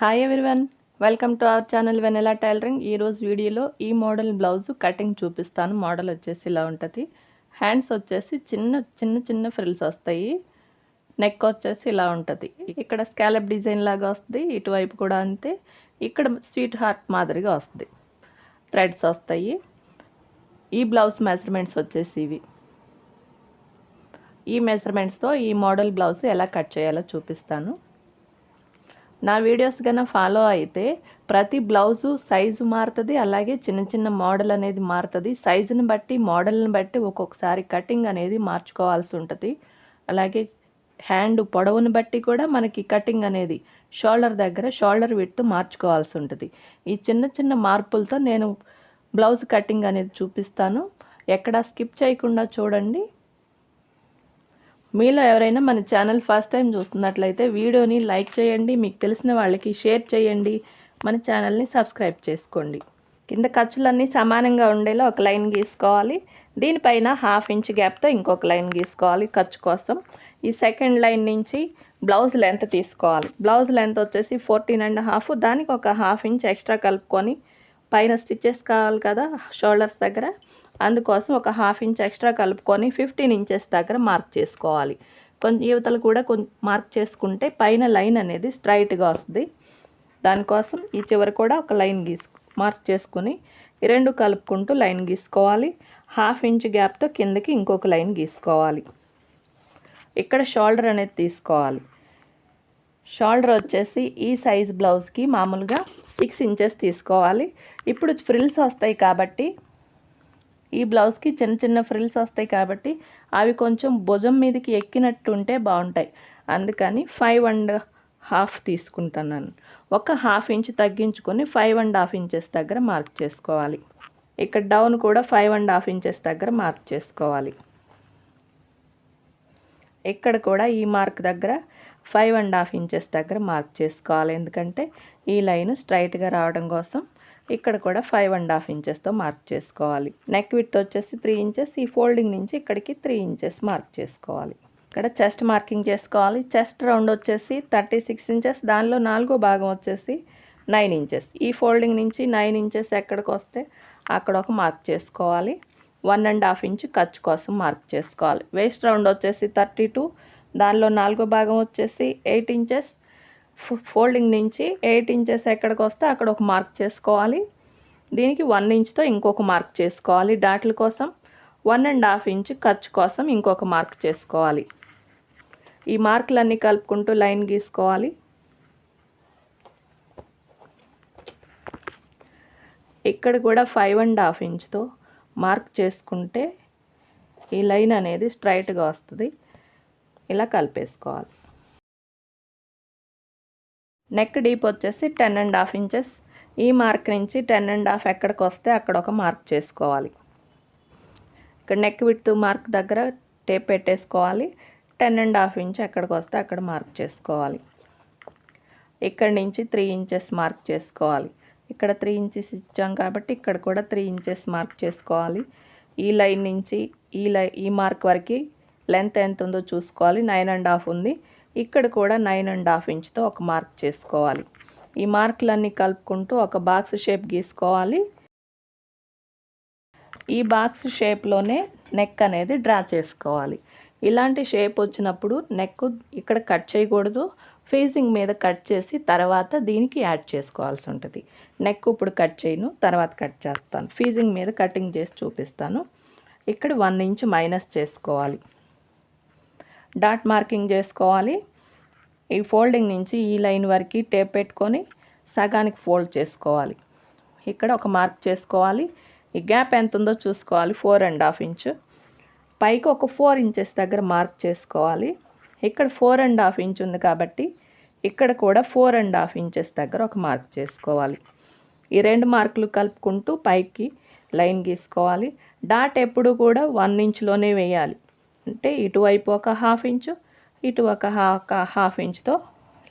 Hi one welcome to our channel Vennela tailoring ఈరోజు వీడియోలో ఈ మోడల్ బ్లౌజ్ కటింగ్ చూపిస్తాను. మోడల్ వచ్చేసి ఇలా ఉంటుంది. హ్యాండ్స్ వచ్చేసి చిన్న చిన్న చిన్న ఫ్రిల్స్ వస్తాయి. నెక్ వచ్చేసి ఇలా ఉంటుంది. ఇక్కడ స్కాలప్ డిజైన్ లాగా వస్తుంది. ఇటువైపు కూడా అంతే. ఇక్కడ స్వీట్ హార్ట్ మాదిరిగా వస్తుంది. థ్రెడ్స్ వస్తాయి. ఈ బ్లౌజ్ మెజర్మెంట్స్ వచ్చేసి ఇవి. ఈ మెజర్మెంట్స్తో ఈ మోడల్ బ్లౌజ్ ఎలా కట్ చేయాలో చూపిస్తాను. నా వీడియోస్ కన్నా ఫాలో అయితే ప్రతి బ్లౌజు సైజు మారుతుంది అలాగే చిన్న చిన్న మోడల్ అనేది మారుతుంది. సైజుని బట్టి మోడల్ని బట్టి ఒక్కొక్కసారి కటింగ్ అనేది మార్చుకోవాల్సి ఉంటుంది. అలాగే హ్యాండ్ పొడవుని బట్టి కూడా మనకి కటింగ్ అనేది షోల్డర్ దగ్గర షోల్డర్ విడ్త్ మార్చుకోవాల్సి ఉంటుంది. ఈ చిన్న చిన్న మార్పులతో నేను బ్లౌజ్ కటింగ్ అనేది చూపిస్తాను. ఎక్కడ స్కిప్ చేయకుండా చూడండి. మీలో ఎవరైనా మన ఛానల్ ఫస్ట్ టైం చూస్తున్నట్లయితే వీడియోని లైక్ చేయండి మీకు తెలిసిన వాళ్ళకి షేర్ చేయండి మన ఛానల్ని సబ్స్క్రైబ్ చేసుకోండి. కింద ఖర్చులన్నీ సమానంగా ఉండేలా ఒక లైన్ గీసుకోవాలి. దీనిపైన హాఫ్ ఇంచ్ గ్యాప్తో ఇంకొక లైన్ గీసుకోవాలి ఖర్చు కోసం. ఈ సెకండ్ లైన్ నుంచి బ్లౌజ్ లెంత్ తీసుకోవాలి. బ్లౌజ్ లెంత్ వచ్చేసి ఫోర్టీన్ అండ్ హాఫ్ దానికి ఒక హాఫ్ ఇంచ్ ఎక్స్ట్రా కలుపుకొని పైన స్టిచ్చెస్ కావాలి కదా షోల్డర్స్ దగ్గర. అందుకోసం ఒక హాఫ్ ఇంచ్ ఎక్స్ట్రా కలుపుకొని ఫిఫ్టీన్ ఇంచెస్ దగ్గర మార్క్ చేసుకోవాలి. కొంచెం యువతలు కూడా కొంచెం మార్క్ చేసుకుంటే పైన లైన్ అనేది స్ట్రైట్గా వస్తుంది. దానికోసం ఈ చివరి కూడా ఒక లైన్ గీసు మార్క్ చేసుకుని ఈ రెండు కలుపుకుంటూ లైన్ గీసుకోవాలి. హాఫ్ ఇంచ్ గ్యాప్తో కిందకి ఇంకొక లైన్ గీసుకోవాలి. ఇక్కడ షోల్డర్ అనేది తీసుకోవాలి. షోల్డర్ వచ్చేసి ఈ సైజ్ బ్లౌజ్కి మామూలుగా సిక్స్ ఇంచెస్ తీసుకోవాలి. ఇప్పుడు ఫ్రిల్స్ వస్తాయి కాబట్టి ఈ బ్లౌజ్కి చిన్న చిన్న ఫ్రిల్స్ వస్తాయి కాబట్టి అవి కొంచెం భుజం మీదకి ఎక్కినట్టు ఉంటే బాగుంటాయి. అందుకని ఫైవ్ అండ్ హాఫ్ తీసుకుంటున్నాను. ఒక హాఫ్ ఇంచ్ తగ్గించుకొని ఫైవ్ అండ్ హాఫ్ ఇంచెస్ దగ్గర మార్క్ చేసుకోవాలి. ఇక్కడ డౌన్ కూడా ఫైవ్ అండ్ హాఫ్ ఇంచెస్ దగ్గర మార్క్ చేసుకోవాలి. ఇక్కడ కూడా ఈ మార్క్ దగ్గర ఫైవ్ అండ్ హాఫ్ ఇంచెస్ దగ్గర మార్క్ చేసుకోవాలి. ఎందుకంటే ఈ లైన్ స్ట్రైట్గా రావడం కోసం ఇక్కడ కూడా ఫైవ్ అండ్ హాఫ్ ఇంచెస్తో మార్క్ చేసుకోవాలి. నెక్ విత్ వచ్చేసి త్రీ ఇంచెస్ ఈ ఫోల్డింగ్ నుంచి ఇక్కడికి త్రీ ఇంచెస్ మార్క్ చేసుకోవాలి. ఇక్కడ చెస్ట్ మార్కింగ్ చేసుకోవాలి. చెస్ట్ రౌండ్ వచ్చేసి థర్టీ సిక్స్ ఇంచెస్ దానిలో నాలుగో భాగం వచ్చేసి నైన్ ఇంచెస్. ఈ ఫోల్డింగ్ నుంచి నైన్ ఇంచెస్ ఎక్కడికి వస్తే అక్కడ ఒక మార్క్ చేసుకోవాలి. వన్ అండ్ హాఫ్ ఇంచ్ ఖర్చు కోసం మార్క్ చేసుకోవాలి. వేస్ట్ రౌండ్ వచ్చేసి థర్టీ టూ దానిలో నాలుగో భాగం వచ్చేసి ఎయిట్ ఇంచెస్. ఫోల్డింగ్ నుంచి ఎయిట్ ఇంచెస్ ఎక్కడికి వస్తే అక్కడ ఒక మార్క్ చేసుకోవాలి. దీనికి వన్ ఇంచ్తో ఇంకొక మార్క్ చేసుకోవాలి డాట్ల కోసం. వన్ అండ్ హాఫ్ ఇంచ్ ఖర్చు కోసం ఇంకొక మార్క్ చేసుకోవాలి. ఈ మార్కులన్నీ కలుపుకుంటూ లైన్ గీసుకోవాలి. ఇక్కడ కూడా ఫైవ్ అండ్ హాఫ్ ఇంచ్తో మార్క్ చేసుకుంటే ఈ లైన్ అనేది స్ట్రైట్గా వస్తుంది. ఇలా కలిపేసుకోవాలి. నెక్ డీప్ వచ్చేసి టెన్ అండ్ హాఫ్ ఇంచెస్ ఈ మార్క్ నుంచి టెన్ అండ్ హాఫ్ ఎక్కడికి వస్తే అక్కడ ఒక మార్క్ చేసుకోవాలి. ఇక్కడ నెక్ విత్ మార్క్ దగ్గర టేప్ పెట్టేసుకోవాలి. టెన్ అండ్ హాఫ్ ఇంచ్ ఎక్కడికి వస్తే అక్కడ మార్క్ చేసుకోవాలి. ఇక్కడ నుంచి త్రీ ఇంచెస్ మార్క్ చేసుకోవాలి. ఇక్కడ త్రీ ఇంచెస్ ఇచ్చాం కాబట్టి ఇక్కడ కూడా త్రీ ఇంచెస్ మార్క్ చేసుకోవాలి. ఈ లైన్ నుంచి ఈ లై ఈ మార్క్ వరకు లెంత్ ఎంత ఉందో చూసుకోవాలి. నైన్ అండ్ హాఫ్ ఉంది. ఇక్కడ కూడా నైన్ అండ్ హాఫ్ ఇంచ్తో ఒక మార్క్ చేసుకోవాలి. ఈ మార్కులన్నీ కలుపుకుంటూ ఒక బాక్స్ షేప్ గీసుకోవాలి. ఈ బాక్స్ షేప్లోనే నెక్ అనేది డ్రా చేసుకోవాలి. ఇలాంటి షేప్ వచ్చినప్పుడు నెక్ ఇక్కడ కట్ చేయకూడదు. ఫేసింగ్ మీద కట్ చేసి తర్వాత దీనికి యాడ్ చేసుకోవాల్సి ఉంటుంది. నెక్ ఇప్పుడు కట్ చేయను తర్వాత కట్ చేస్తాను. ఫీజింగ్ మీద కటింగ్ చేసి చూపిస్తాను. ఇక్కడ వన్ ఇంచ్ మైనస్ చేసుకోవాలి. డాట్ మార్కింగ్ చేసుకోవాలి. ఈ ఫోల్డింగ్ నుంచి ఈ లైన్ వరకు టేప్ పెట్టుకొని సగానికి ఫోల్డ్ చేసుకోవాలి. ఇక్కడ ఒక మార్క్ చేసుకోవాలి. ఈ గ్యాప్ ఎంత ఉందో చూసుకోవాలి. Four and half inch. పైకి ఒక ఫోర్ ఇంచెస్ దగ్గర మార్క్ చేసుకోవాలి. ఇక్కడ ఫోర్ అండ్ హాఫ్ ఇంచ్ ఉంది కాబట్టి ఇక్కడ కూడా ఫోర్ అండ్ హాఫ్ ఇంచెస్ దగ్గర ఒక మార్క్ చేసుకోవాలి. ఈ రెండు మార్కులు కలుపుకుంటూ పైకి లైన్ గీసుకోవాలి. డాట్ ఎప్పుడు కూడా వన్ ఇంచ్లోనే వేయాలి. అంటే ఇటువైపు ఒక హాఫ్ ఇంచు ఇటు ఒక హాఫ్ హాఫ్ ఇంచ్తో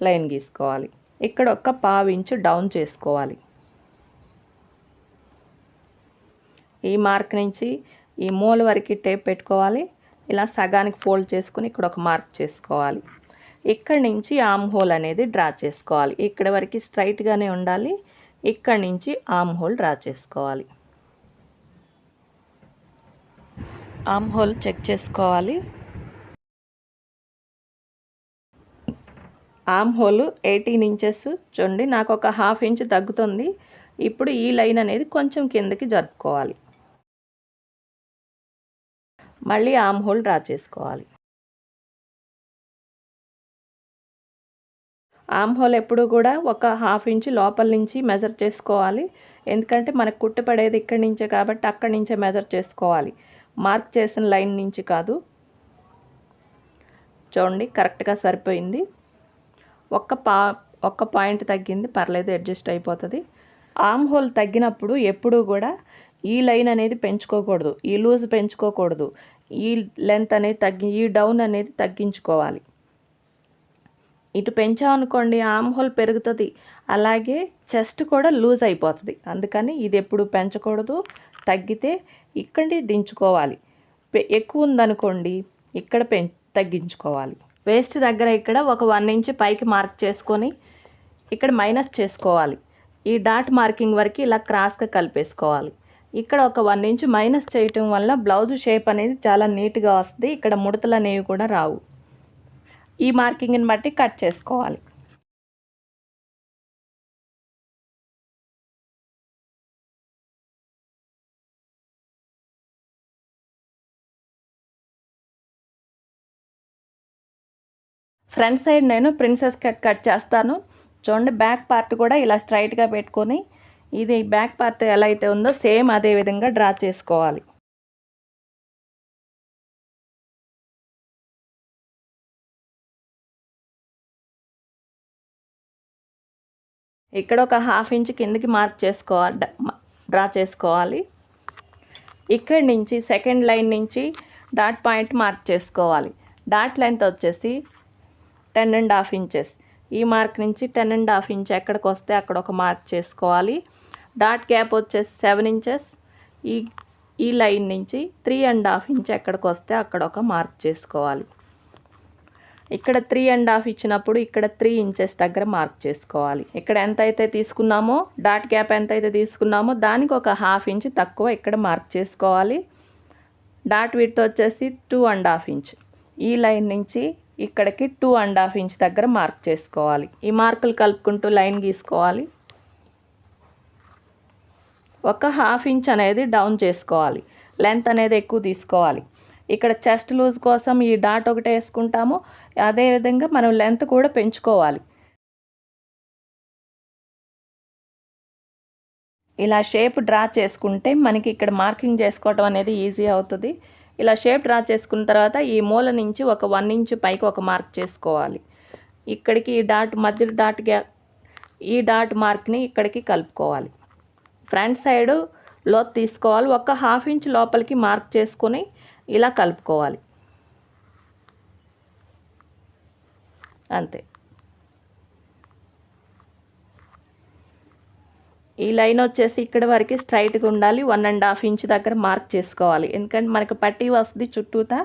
లైన్ గీసుకోవాలి. ఇక్కడ ఒక పావు ఇంచు డౌన్ చేసుకోవాలి. ఈ మార్క్ నుంచి ఈ మూల వరకు టేప్ పెట్టుకోవాలి. ఇలా సగానికి ఫోల్డ్ చేసుకుని ఇక్కడ ఒక మార్క్ చేసుకోవాలి. ఇక్కడ నుంచి ఆమ్ హోల్ అనేది డ్రా చేసుకోవాలి. ఇక్కడ వరకు స్ట్రైట్గానే ఉండాలి. ఇక్కడ నుంచి ఆమ్ హోల్ డ్రా చేసుకోవాలి. ఆమ్ హోల్ చెక్ చేసుకోవాలి. ఆమ్ హోల్ ఎయిటీన్ ఇంచెస్ చూడండి నాకు ఒక హాఫ్ ఇంచ్ తగ్గుతుంది. ఇప్పుడు ఈ లైన్ అనేది కొంచెం కిందకి జరుపుకోవాలి. మళ్ళీ ఆమ్ హోల్ డ్రా చేసుకోవాలి. ఆమ్ హోల్ ఎప్పుడు కూడా ఒక హాఫ్ ఇంచ్ లోపల నుంచి మెజర్ చేసుకోవాలి. ఎందుకంటే మనకు కుట్టు పడేది ఇక్కడి నుంచే కాబట్టి అక్కడి నుంచే మెజర్ చేసుకోవాలి. మార్క్ చేసిన లైన్ నుంచి కాదు. చూడండి కరెక్ట్గా సరిపోయింది. ఒక్క పా ఒక్క పాయింట్ తగ్గింది పర్లేదు అడ్జస్ట్ అయిపోతుంది. ఆమ్ హోల్ తగ్గినప్పుడు ఎప్పుడూ కూడా ఈ లైన్ అనేది పెంచుకోకూడదు ఈ లూజ్ పెంచుకోకూడదు ఈ లెంత్ అనేది తగ్గి ఈ డౌన్ అనేది తగ్గించుకోవాలి. ఇటు పెంచామనుకోండి ఆమ్ హోల్ పెరుగుతుంది అలాగే చెస్ట్ కూడా లూజ్ అయిపోతుంది. అందుకని ఇది ఎప్పుడు పెంచకూడదు. తగ్గితే ఇక్కడి దించుకోవాలి. ఎక్కువ ఉందనుకోండి ఇక్కడ పెం తగ్గించుకోవాలి. వేస్ట్ దగ్గర ఇక్కడ ఒక వన్ ఇంచ్ పైకి మార్క్ చేసుకొని ఇక్కడ మైనస్ చేసుకోవాలి. ఈ డాట్ మార్కింగ్ వరకు ఇలా క్రాస్గా కలిపేసుకోవాలి. ఇక్కడ ఒక వన్ ఇంచ్ మైనస్ చేయటం వల్ల బ్లౌజ్ షేప్ అనేది చాలా నీట్గా వస్తుంది. ఇక్కడ ముడతలు అనేవి కూడా రావు. ఈ మార్కింగ్ని బట్టి కట్ చేసుకోవాలి. ఫ్రంట్ సైడ్ నేను ప్రిన్సెస్ కట్ కట్ చేస్తాను. చూడండి బ్యాక్ పార్ట్ కూడా ఇలా స్ట్రైట్గా పెట్టుకొని ఇది బ్యాక్ పార్ట్ ఎలా అయితే ఉందో సేమ్ అదే విధంగా డ్రా చేసుకోవాలి. ఇక్కడ ఒక హాఫ్ ఇంచ్ కిందకి మార్క్ చేసుకోవాలి డ్రా చేసుకోవాలి. ఇక్కడి నుంచి సెకండ్ లైన్ నుంచి డాట్ పాయింట్ మార్క్ చేసుకోవాలి. డాట్ లెంత్ వచ్చేసి టెన్ అండ్ హాఫ్ ఇంచెస్. ఈ మార్క్ నుంచి టెన్ అండ్ హాఫ్ ఇంచ్ ఎక్కడికి వస్తే అక్కడ ఒక మార్క్ చేసుకోవాలి. డాట్ గ్యాప్ వచ్చేసి సెవెన్ ఇంచెస్. ఈ ఈ లైన్ నుంచి త్రీ అండ్ హాఫ్ ఇంచ్ ఎక్కడికి వస్తే అక్కడ ఒక మార్క్ చేసుకోవాలి. ఇక్కడ త్రీ అండ్ హాఫ్ ఇచ్చినప్పుడు ఇక్కడ త్రీ ఇంచెస్ దగ్గర మార్క్ చేసుకోవాలి. ఇక్కడ ఎంత అయితే తీసుకున్నామో డాట్ గ్యాప్ ఎంత అయితే తీసుకున్నామో దానికి ఒక హాఫ్ ఇంచ్ తక్కువ ఇక్కడ మార్క్ చేసుకోవాలి. డాట్ విత్ వచ్చేసి టూ అండ్ హాఫ్ ఇంచ్. ఈ లైన్ నుంచి ఇక్కడికి టూ అండ్ హాఫ్ ఇంచ్ దగ్గర మార్క్ చేసుకోవాలి. ఈ మార్కులు కలుపుకుంటూ లైన్ గీసుకోవాలి. ఒక హాఫ్ ఇంచ్ అనేది డౌన్ చేసుకోవాలి. లెంత్ అనేది ఎక్కువ తీసుకోవాలి. ఇక్కడ చెస్ట్ లూజ్ కోసం ఈ డాట్ ఒకటి వేసుకుంటాము. అదేవిధంగా మనం లెంత్ కూడా పెంచుకోవాలి. ఇలా షేప్ డ్రా చేసుకుంటే మనకి ఇక్కడ మార్కింగ్ చేసుకోవటం అనేది ఈజీ అవుతుంది. ఇలా షేప్ డ్రా చేసుకున్న తర్వాత ఈ మూల నుంచి ఒక వన్ ఇంచ్ పైకి ఒక మార్క్ చేసుకోవాలి. ఇక్కడికి ఈ డాట్ మధ్య డాట్ గ్యా ఈ డాట్ మార్క్ని ఇక్కడికి కలుపుకోవాలి. ఫ్రంట్ సైడు లో తీసుకోవాలి. ఒక హాఫ్ ఇంచ్ లోపలికి మార్క్ చేసుకొని ఇలా కలుపుకోవాలి. అంతే. ఈ లైన్ వచ్చేసి ఇక్కడ వరకు స్ట్రైట్గా ఉండాలి. వన్ అండ్ హాఫ్ ఇంచ్ దగ్గర మార్క్ చేసుకోవాలి. ఎందుకంటే మనకు పట్టీ వస్తుంది చుట్టూతా.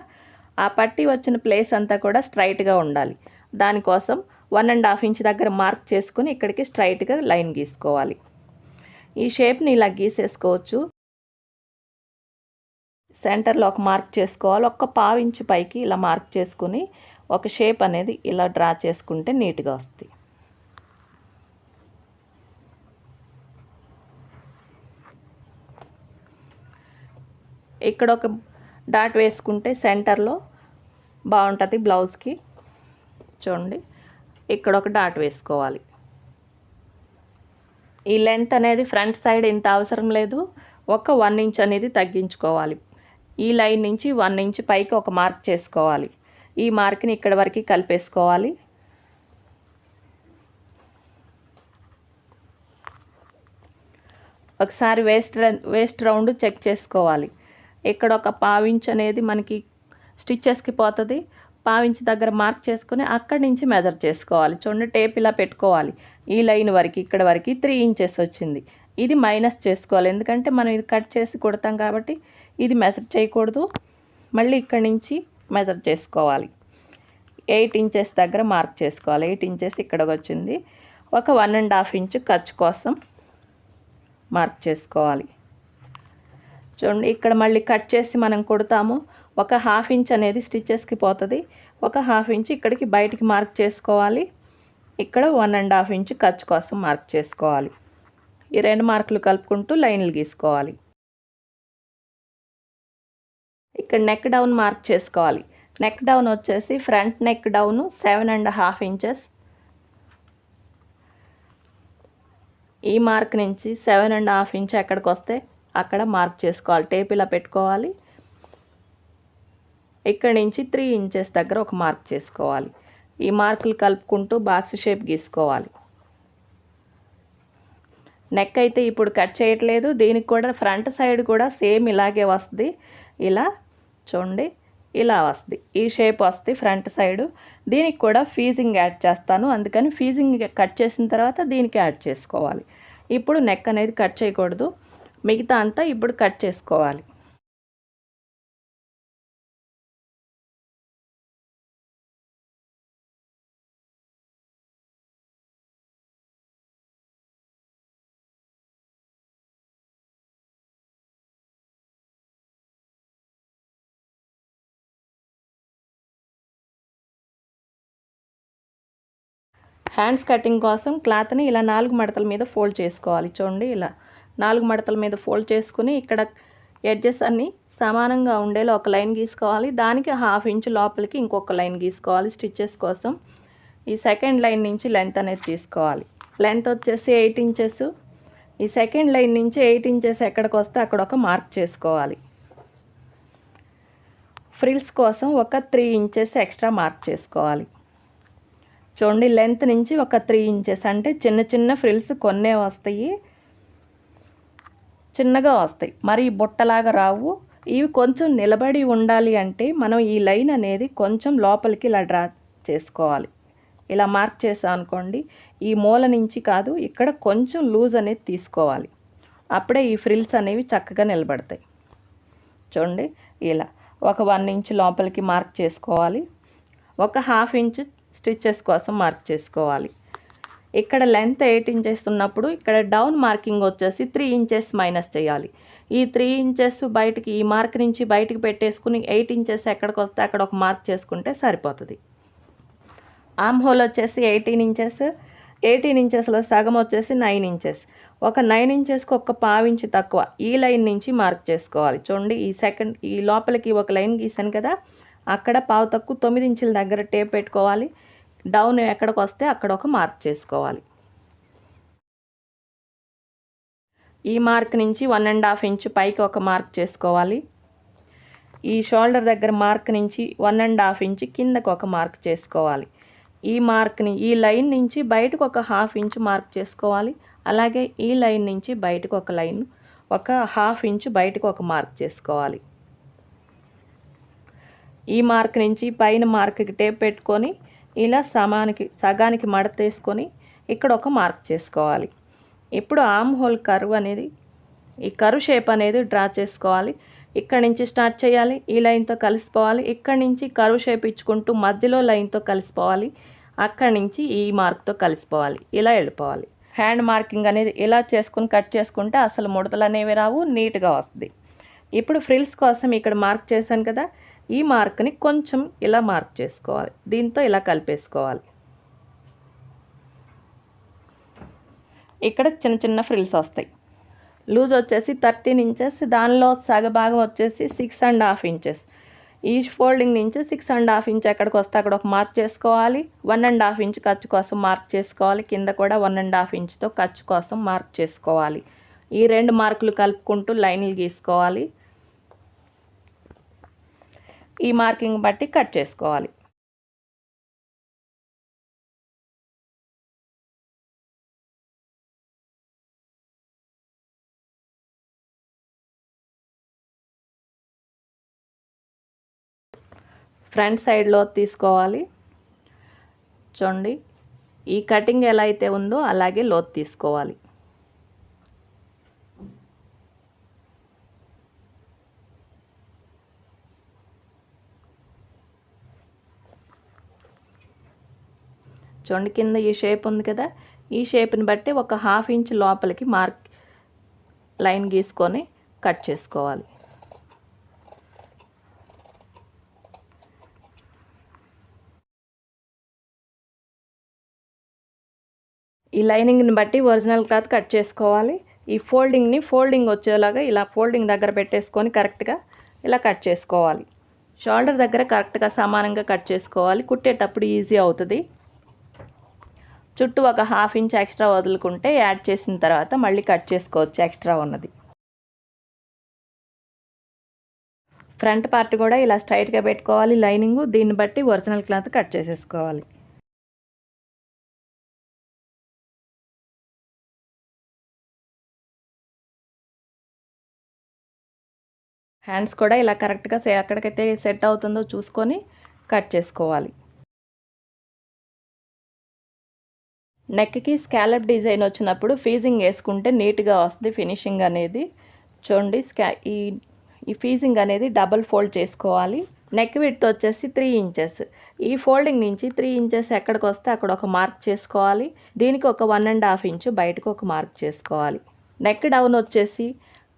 ఆ పట్టీ వచ్చిన ప్లేస్ అంతా కూడా స్ట్రైట్గా ఉండాలి. దానికోసం వన్ అండ్ హాఫ్ ఇంచ్ దగ్గర మార్క్ చేసుకుని ఇక్కడికి స్ట్రైట్గా లైన్ గీసుకోవాలి. ఈ షేప్ని ఇలా గీసేసుకోవచ్చు. సెంటర్లో ఒక మార్క్ చేసుకోవాలి. ఒక్క పావు ఇంచు పైకి ఇలా మార్క్ చేసుకుని ఒక షేప్ అనేది ఇలా డ్రా చేసుకుంటే నీట్గా వస్తుంది. ఇక్కడ ఒక డాట్ వేసుకుంటే సెంటర్లో బాగుంటుంది బ్లౌజ్కి. చూడండి ఇక్కడ ఒక డాట్ వేసుకోవాలి. ఈ లెంత్ అనేది ఫ్రంట్ సైడ్ ఇంత అవసరం లేదు. ఒక వన్ ఇంచ్ అనేది తగ్గించుకోవాలి. ఈ లైన్ నుంచి వన్ ఇంచ్ పైకి ఒక మార్క్ చేసుకోవాలి. ఈ మార్క్ని ఇక్కడ వరకు కలిపేసుకోవాలి. ఒకసారి వేస్ట్ వేస్ట్ రౌండ్ చెక్ చేసుకోవాలి. ఇక్కడ ఒక పావించ్ అనేది మనకి స్టిచ్చెస్కి పోతుంది. పావించి దగ్గర మార్క్ చేసుకుని అక్కడి నుంచి మెజర్ చేసుకోవాలి. చూడండి టేప్ ఇలా పెట్టుకోవాలి. ఈ లైన్ వరకు ఇక్కడ వరకు త్రీ ఇంచెస్ వచ్చింది. ఇది మైనస్ చేసుకోవాలి. ఎందుకంటే మనం ఇది కట్ చేసి కుడతాం కాబట్టి ఇది మెజర్ చేయకూడదు. మళ్ళీ ఇక్కడి నుంచి మెజర్ చేసుకోవాలి. ఎయిట్ ఇంచెస్ దగ్గర మార్క్ చేసుకోవాలి. ఎయిట్ ఇంచెస్ ఇక్కడికి వచ్చింది. ఒక వన్ అండ్ హాఫ్ ఇంచ్ ఖర్చు కోసం మార్క్ చేసుకోవాలి. చూడండి ఇక్కడ మళ్ళీ కట్ చేసి మనం కుడతాము. ఒక హాఫ్ ఇంచ్ అనేది స్టిచ్చెస్కి పోతుంది. ఒక హాఫ్ ఇంచ్ ఇక్కడికి బయటికి మార్క్ చేసుకోవాలి. ఇక్కడ వన్ అండ్ హాఫ్ ఇంచ్ ఖర్చు కోసం మార్క్ చేసుకోవాలి. ఈ రెండు మార్కులు కలుపుకుంటూ లైన్లు గీసుకోవాలి. ఇక్కడ నెక్ డౌన్ మార్క్ చేసుకోవాలి. నెక్ డౌన్ వచ్చేసి front neck down seven and half inches. ఈ మార్క్ నుంచి సెవెన్ అండ్ హాఫ్ ఇంచ్ ఎక్కడికి వస్తే అక్కడ మార్క్ చేసుకోవాలి. టేప్ ఇలా పెట్టుకోవాలి. ఇక్కడ నుంచి త్రీ ఇంచెస్ దగ్గర ఒక మార్క్ చేసుకోవాలి. ఈ మార్కులు కలుపుకుంటూ బాక్స్ షేప్ గీసుకోవాలి. నెక్ అయితే ఇప్పుడు కట్ చేయట్లేదు. దీనికి కూడా ఫ్రంట్ సైడ్ కూడా సేమ్ ఇలాగే వస్తుంది. ఇలా చూడండి ఇలా వస్తుంది. ఈ షేప్ వస్తుంది ఫ్రంట్ సైడ్. దీనికి కూడా ఫీజింగ్ యాడ్ చేస్తాను. అందుకని ఫీజింగ్ కట్ చేసిన తర్వాత దీనికి యాడ్ చేసుకోవాలి. ఇప్పుడు నెక్ అనేది కట్ చేయకూడదు. మిగతా అంతా ఇప్పుడు కట్ చేసుకోవాలి. హ్యాండ్స్ కటింగ్ కోసం క్లాత్ని ఇలా నాలుగు మడతల మీద ఫోల్డ్ చేసుకోవాలి. చూడండి ఇలా. నాలుగు మడతల మీద ఫోల్డ్ చేసుకుని ఇక్కడ ఎడ్జెస్ అన్నీ సమానంగా ఉండేలా ఒక లైన్ గీసుకోవాలి. దానికి హాఫ్ ఇంచ్ లోపలికి ఇంకొక లైన్ గీసుకోవాలి స్టిచ్చెస్ కోసం. ఈ సెకండ్ లైన్ నుంచి లెంత్ అనేది తీసుకోవాలి. లెంత్ వచ్చేసి ఎయిట్ ఇంచెస్. ఈ సెకండ్ లైన్ నుంచి ఎయిట్ ఇంచెస్ ఎక్కడికి వస్తే అక్కడ ఒక మార్క్ చేసుకోవాలి. ఫ్రిల్స్ కోసం ఒక త్రీ ఇంచెస్ ఎక్స్ట్రా మార్క్ చేసుకోవాలి. చూడండి లెంత్ నుంచి ఒక త్రీ ఇంచెస్ అంటే చిన్న చిన్న ఫ్రిల్స్ కొన్నే వస్తాయి. చిన్నగా వస్తాయి. మరి బుట్టలాగా రావు. ఇవి కొంచెం నిలబడి ఉండాలి అంటే మనం ఈ లైన్ అనేది కొంచెం లోపలికి ఇలా డ్రా చేసుకోవాలి. ఇలా మార్క్ చేసాం అనుకోండి. ఈ మూల నుంచి కాదు ఇక్కడ కొంచెం లూజ్ అనేది తీసుకోవాలి. అప్పుడే ఈ ఫ్రిల్స్ అనేవి చక్కగా నిలబడతాయి. చూడండి ఇలా ఒక వన్ ఇంచ్ లోపలికి మార్క్ చేసుకోవాలి. ఒక హాఫ్ ఇంచ్ స్టిచ్చెస్ కోసం మార్క్ చేసుకోవాలి. ఇక్కడ లెంత్ ఎయిట్ ఇంచెస్ ఉన్నప్పుడు ఇక్కడ డౌన్ మార్కింగ్ వచ్చేసి త్రీ ఇంచెస్ మైనస్ చేయాలి. ఈ త్రీ ఇంచెస్ బయటికి ఈ మార్క్ నుంచి బయటికి పెట్టేసుకుని ఎయిట్ ఇంచెస్ ఎక్కడికి వస్తే అక్కడ ఒక మార్క్ చేసుకుంటే సరిపోతుంది. ఆమ్ హోల్ వచ్చేసి ఎయిటీన్ ఇంచెస్ ఎయిటీన్ ఇంచెస్లో సగం వచ్చేసి నైన్ ఇంచెస్. ఒక నైన్ ఇంచెస్కి ఒక పావించి తక్కువ ఈ లైన్ నుంచి మార్క్ చేసుకోవాలి. చూడండి ఈ సెకండ్ ఈ లోపలికి ఒక లైన్ గీసాను కదా అక్కడ పావు తక్కువ తొమ్మిది ఇంచుల దగ్గర టేప్ పెట్టుకోవాలి. డౌన్ ఎక్కడికి వస్తే అక్కడ ఒక మార్క్ చేసుకోవాలి. ఈ మార్క్ నుంచి వన్ అండ్ హాఫ్ ఇంచ్ పైకి ఒక మార్క్ చేసుకోవాలి. ఈ షోల్డర్ దగ్గర మార్క్ నుంచి వన్ అండ్ హాఫ్ ఇంచ్ కిందకు ఒక మార్క్ చేసుకోవాలి. ఈ మార్క్ని ఈ లైన్ నుంచి బయటకు ఒక హాఫ్ ఇంచ్ మార్క్ చేసుకోవాలి. అలాగే ఈ లైన్ నుంచి బయటకు ఒక లైన్ ఒక హాఫ్ ఇంచ్ బయటకు ఒక మార్క్ చేసుకోవాలి. ఈ మార్క్ నుంచి పైన మార్క్కి టేప్ పెట్టుకొని ఇలా సమానికి సగానికి మడత వేసుకొని ఇక్కడ ఒక మార్క్ చేసుకోవాలి. ఇప్పుడు ఆమ్ హోల్ కరువు అనేది ఈ కరువు షేప్ అనేది డ్రా చేసుకోవాలి. ఇక్కడ నుంచి స్టార్ట్ చేయాలి ఈ లైన్తో కలిసిపోవాలి. ఇక్కడ నుంచి కరువు షేప్ ఇచ్చుకుంటూ మధ్యలో లైన్తో కలిసిపోవాలి. అక్కడి నుంచి ఈ మార్క్తో కలిసిపోవాలి. ఇలా వెళ్ళిపోవాలి. హ్యాండ్ మార్కింగ్ అనేది ఇలా చేసుకుని కట్ చేసుకుంటే అసలు ముడతలు అనేవి రావు నీట్గా వస్తుంది. ఇప్పుడు ఫ్రిల్స్ కోసం ఇక్కడ మార్క్ చేశాను కదా ఈ మార్క్ని కొంచెం ఇలా మార్క్ చేసుకోవాలి. దీంతో ఇలా కలిపేసుకోవాలి. ఇక్కడ చిన్న చిన్న ఫ్రిల్స్ వస్తాయి. లూజ్ వచ్చేసి థర్టీన్ ఇంచెస్ దానిలో సగభాగం వచ్చేసి సిక్స్ అండ్ హాఫ్ ఇంచెస్. ఈ ఫోల్డింగ్ నుంచి సిక్స్ అండ్ హాఫ్ ఇంచ్ ఎక్కడికి వస్తే అక్కడ ఒక మార్క్ చేసుకోవాలి. వన్ అండ్ హాఫ్ ఇంచ్ ఖర్చు కోసం మార్క్ చేసుకోవాలి. కింద కూడా వన్ అండ్ హాఫ్ ఇంచ్తో ఖర్చు కోసం మార్క్ చేసుకోవాలి. ఈ రెండు మార్కులు కలుపుకుంటూ లైన్లు గీసుకోవాలి. ఈ మార్కింగ్ బట్టి కట్ చేసుకోవాలి. ఫ్రంట్ సైడ్లో తీసుకోవాలి. చూడండి ఈ కటింగ్ ఎలా అయితే ఉందో అలాగే లోతు తీసుకోవాలి. చూడండి కింద ఈ షేప్ ఉంది కదా ఈ షేప్ని బట్టి ఒక హాఫ్ ఇంచ్ లోపలికి మార్క్ లైన్ గీసుకొని కట్ చేసుకోవాలి. ఈ లైనింగ్ని బట్టి ఒరిజినల్ క్లాత్ కట్ చేసుకోవాలి. ఈ ఫోల్డింగ్ని ఫోల్డింగ్ వచ్చేలాగా ఇలా ఫోల్డింగ్ దగ్గర పెట్టేసుకొని కరెక్ట్గా ఇలా కట్ చేసుకోవాలి. షోల్డర్ దగ్గర కరెక్ట్గా సమానంగా కట్ చేసుకోవాలి. కుట్టేటప్పుడు ఈజీ అవుతుంది. చుట్టూ ఒక హాఫ్ ఇంచ్ ఎక్స్ట్రా వదులుకుంటే యాడ్ చేసిన తర్వాత మళ్ళీ కట్ చేసుకోవచ్చు ఎక్స్ట్రా ఉన్నది. ఫ్రంట్ పార్ట్ కూడా ఇలా స్ట్రైట్గా పెట్టుకోవాలి లైనింగ్. దీన్ని బట్టి ఒరిజినల్ క్లాత్ కట్ చేసేసుకోవాలి. హ్యాండ్స్ కూడా ఇలా కరెక్ట్గా ఎక్కడికైతే సెట్ అవుతుందో చూసుకొని కట్ చేసుకోవాలి. నెక్కి స్కాలప్ డిజైన్ వచ్చినప్పుడు ఫీజింగ్ వేసుకుంటే నీట్గా వస్తుంది ఫినిషింగ్ అనేది. చూడండి స్కా ఈ ఈ ఫీజింగ్ అనేది డబల్ ఫోల్డ్ చేసుకోవాలి. నెక్ విడ్త్ వచ్చేసి త్రీ ఇంచెస్. ఈ ఫోల్డింగ్ నుంచి త్రీ ఇంచెస్ ఎక్కడికి వస్తే అక్కడ ఒక మార్క్ చేసుకోవాలి. దీనికి ఒక వన్ అండ్ హాఫ్ ఇంచు బయటకు ఒక మార్క్ చేసుకోవాలి. నెక్ డౌన్ వచ్చేసి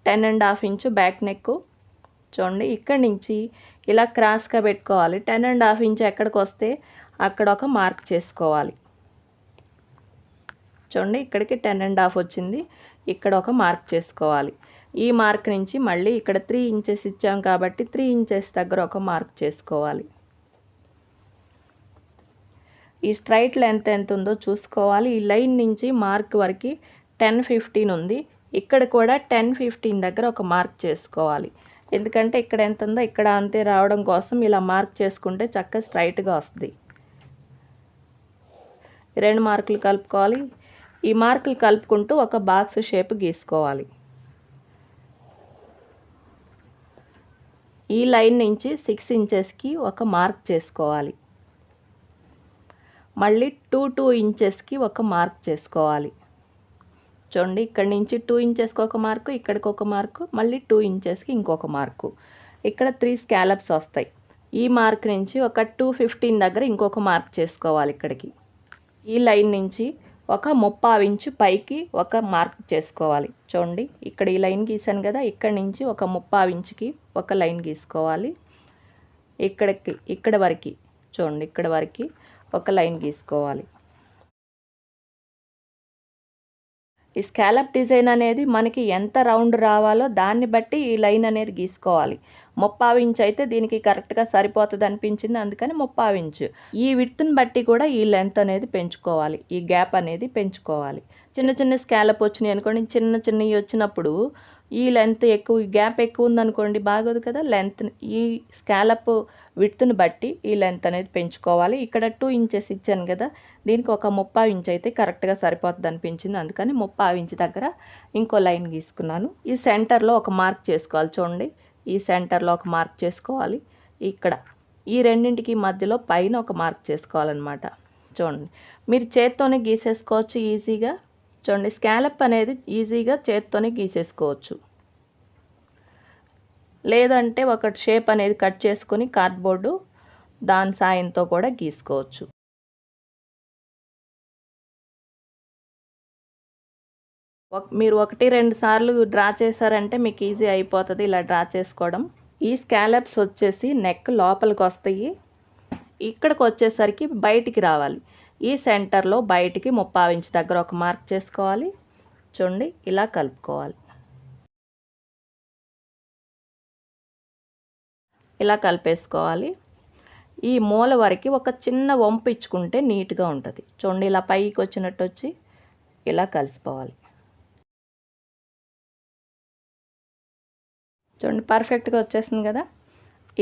ten and half inch back neck చూడండి ఇక్కడి నుంచి ఇలా క్రాస్గా పెట్టుకోవాలి. టెన్ అండ్ హాఫ్ ఇంచు ఎక్కడికి వస్తే అక్కడ ఒక మార్క్ చేసుకోవాలి. చూడండి ఇక్కడికి టెన్ అండ్ హాఫ్ వచ్చింది. ఇక్కడ ఒక మార్క్ చేసుకోవాలి. ఈ మార్క్ నుంచి మళ్ళీ ఇక్కడ త్రీ ఇంచెస్ ఇచ్చాం కాబట్టి త్రీ ఇంచెస్ దగ్గర ఒక మార్క్ చేసుకోవాలి. ఈ స్ట్రైట్ లెంత్ ఎంత ఉందో చూసుకోవాలి. ఈ లైన్ నుంచి మార్క్ వరకు టెన్ ఫిఫ్టీన్ ఉంది. ఇక్కడ కూడా టెన్ ఫిఫ్టీన్ దగ్గర ఒక మార్క్ చేసుకోవాలి. ఎందుకంటే ఇక్కడ ఎంత ఉందో ఇక్కడ అంతే రావడం కోసం ఇలా మార్క్ చేసుకుంటే చక్కగా స్ట్రైట్గా వస్తుంది. రెండు మార్కులు కలుపుకోవాలి. ఈ మార్కులు కలుపుకుంటూ ఒక బాక్స్ షేప్ గీసుకోవాలి. ఈ లైన్ నుంచి సిక్స్ ఇంచెస్కి ఒక మార్క్ చేసుకోవాలి. మళ్ళీ టూ టూ ఇంచెస్కి ఒక మార్క్ చేసుకోవాలి. చూడండి ఇక్కడి నుంచి టూ ఇంచెస్కి ఒక మార్కు ఇక్కడికి ఒక మార్కు మళ్ళీ టూ ఇంచెస్కి ఇంకొక మార్కు. ఇక్కడ త్రీ స్కాలప్స్ వస్తాయి. ఈ మార్క్ నుంచి ఒక టూ ఫిఫ్టీన్ దగ్గర ఇంకొక మార్క్ చేసుకోవాలి ఇక్కడికి. ఈ లైన్ నుంచి ఒక ముప్పావు ఇంచు పైకి ఒక మార్క్ చేసుకోవాలి. చూడండి ఇక్కడ ఈ లైన్ గీసాను కదా ఇక్కడ నుంచి ఒక ముప్పావు ఇంచుకి ఒక లైన్ గీసుకోవాలి. ఇక్కడికి ఇక్కడ వరకు చూడండి ఇక్కడ వరకు ఒక లైన్ గీసుకోవాలి. ఈ స్కాలప్ డిజైన్ అనేది మనకి ఎంత రౌండ్ రావాలో దాన్ని బట్టి ఈ లైన్ అనేది గీసుకోవాలి. ముప్పావు ఇంచు అయితే దీనికి కరెక్ట్గా సరిపోతుంది అనిపించింది. అందుకని ముప్పావు ఇంచు ఈ విడ్త్ని బట్టి కూడా ఈ లెంత్ అనేది పెంచుకోవాలి. ఈ గ్యాప్ అనేది పెంచుకోవాలి. చిన్న చిన్న స్కాలప్ వచ్చినాయి అనుకోండి చిన్న చిన్నవి వచ్చినప్పుడు ఈ లెంత్ ఎక్కువ గ్యాప్ ఎక్కువ ఉందనుకోండి బాగోదు కదా. లెంత్ ఈ స్కాలప్ విడ్త్ని బట్టి ఈ లెంత్ అనేది పెంచుకోవాలి. ఇక్కడ టూ ఇంచెస్ ఇచ్చాను కదా దీనికి ఒక ముప్పై ఇంచ్ అయితే కరెక్ట్గా సరిపోతుంది అనిపించింది. అందుకని ముప్పై ఇంచ్ దగ్గర ఇంకో లైన్ గీసుకున్నాను. ఈ సెంటర్లో ఒక మార్క్ చేసుకోవాలి చూడండి. ఈ సెంటర్లో ఒక మార్క్ చేసుకోవాలి. ఇక్కడ ఈ రెండింటికి మధ్యలో పైన ఒక మార్క్ చేసుకోవాలన్నమాట. చూడండి. మీరు చేత్తోనే గీసేసుకోవచ్చు ఈజీగా. చూడండి. స్కాలప్ అనేది ఈజీగా చేత్తోనే గీసేసుకోవచ్చు. లేదంటే ఒక షేప్ అనేది కట్ చేసుకొని కార్డ్బోర్డు దాని సాయంతో కూడా గీసుకోవచ్చు. మీరు ఒకటి రెండు సార్లు డ్రా చేశారంటే మీకు ఈజీ అయిపోతుంది ఇలా డ్రా చేసుకోవడం. ఈ స్కాలప్స్ వచ్చేసి నెక్ లోపలికి వస్తాయి. ఇక్కడికి వచ్చేసరికి బయటికి రావాలి. ఈ సెంటర్లో బయటికి ముప్పావు ఇంచు దగ్గర ఒక మార్క్ చేసుకోవాలి. చూడండి ఇలా కలుపుకోవాలి. ఇలా కలిపేసుకోవాలి. ఈ మూల వరకు ఒక చిన్న వంపు ఇచ్చుకుంటే నీట్గా ఉంటుంది. చూడండి ఇలా పైకి వచ్చినట్టు వచ్చి ఇలా కలిసిపోవాలి. చూడండి పర్ఫెక్ట్గా వచ్చేసింది కదా.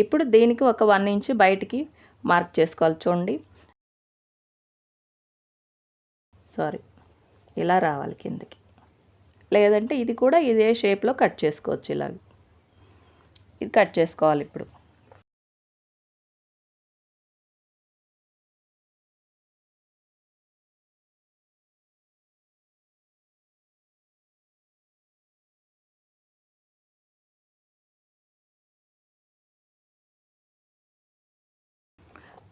ఇప్పుడు దీనికి ఒక వన్ ఇంచ్ బయటికి మార్క్ చేసుకోవాలి చూడండి. సారీ ఇలా రావాలి కిందకి. లేదంటే ఇది కూడా ఇదే షేప్లో కట్ చేసుకోవచ్చు ఇలాగ. ఇది కట్ చేసుకోవాలి ఇప్పుడు.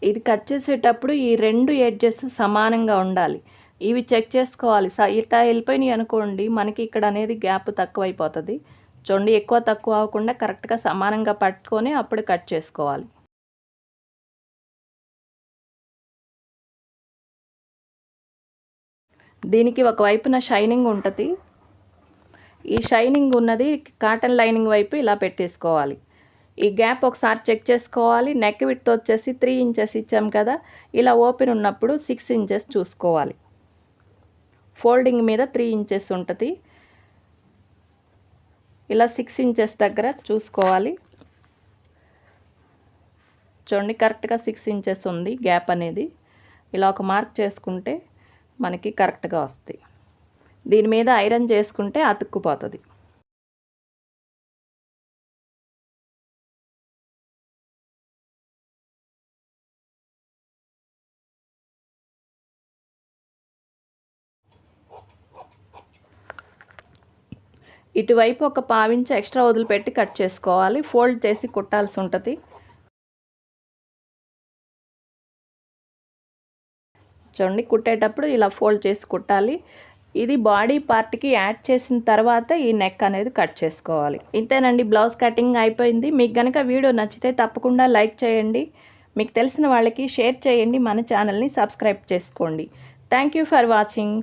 ఇది కట్ చేసేటప్పుడు ఈ రెండు ఎడ్జెస్ సమానంగా ఉండాలి. ఇవి చెక్ చేసుకోవాలి. స ఇట్లా వెళ్ళిపోయినాయి అనుకోండి మనకి ఇక్కడ అనేది గ్యాప్ తక్కువ అయిపోతుంది చూడండి ఎక్కువ తక్కువ అవ్వకుండా కరెక్ట్గా సమానంగా పట్టుకొని అప్పుడు కట్ చేసుకోవాలి. దీనికి ఒకవైపున షైనింగ్ ఉంటుంది. ఈ షైనింగ్ ఉన్నది కాటన్ లైనింగ్ వైపు ఇలా పెట్టేసుకోవాలి. ఈ గ్యాప్ ఒకసారి చెక్ చేసుకోవాలి. నెక్ విడ్త్ వచ్చేసి త్రీ ఇంచెస్ ఇచ్చాం కదా. ఇలా ఓపెన్ ఉన్నప్పుడు సిక్స్ ఇంచెస్ చూసుకోవాలి. ఫోల్డింగ్ మీద త్రీ ఇంచెస్ ఉంటుంది. ఇలా సిక్స్ ఇంచెస్ దగ్గర చూసుకోవాలి. చూడండి కరెక్ట్గా సిక్స్ ఇంచెస్ ఉంది గ్యాప్ అనేది. ఇలా ఒక మార్క్ చేసుకుంటే మనకి కరెక్ట్గా వస్తాయి. దీని మీద ఐరన్ చేసుకుంటే అతుక్కుపోతుంది. ఇటువైపు ఒక పావించి ఎక్స్ట్రా వదిలిపెట్టి కట్ చేసుకోవాలి. ఫోల్డ్ చేసి కుట్టాల్సి ఉంటుంది. చూడండి కుట్టేటప్పుడు ఇలా ఫోల్డ్ చేసి కుట్టాలి. ఇది బాడీ పార్ట్కి యాడ్ చేసిన తర్వాత ఈ నెక్ అనేది కట్ చేసుకోవాలి. ఇంతేనండి బ్లౌజ్ కటింగ్ అయిపోయింది. మీకు కనుక వీడియో నచ్చితే తప్పకుండా లైక్ చేయండి. మీకు తెలిసిన వాళ్ళకి షేర్ చేయండి. మన ఛానల్ని సబ్స్క్రైబ్ చేసుకోండి. Thank you for watching.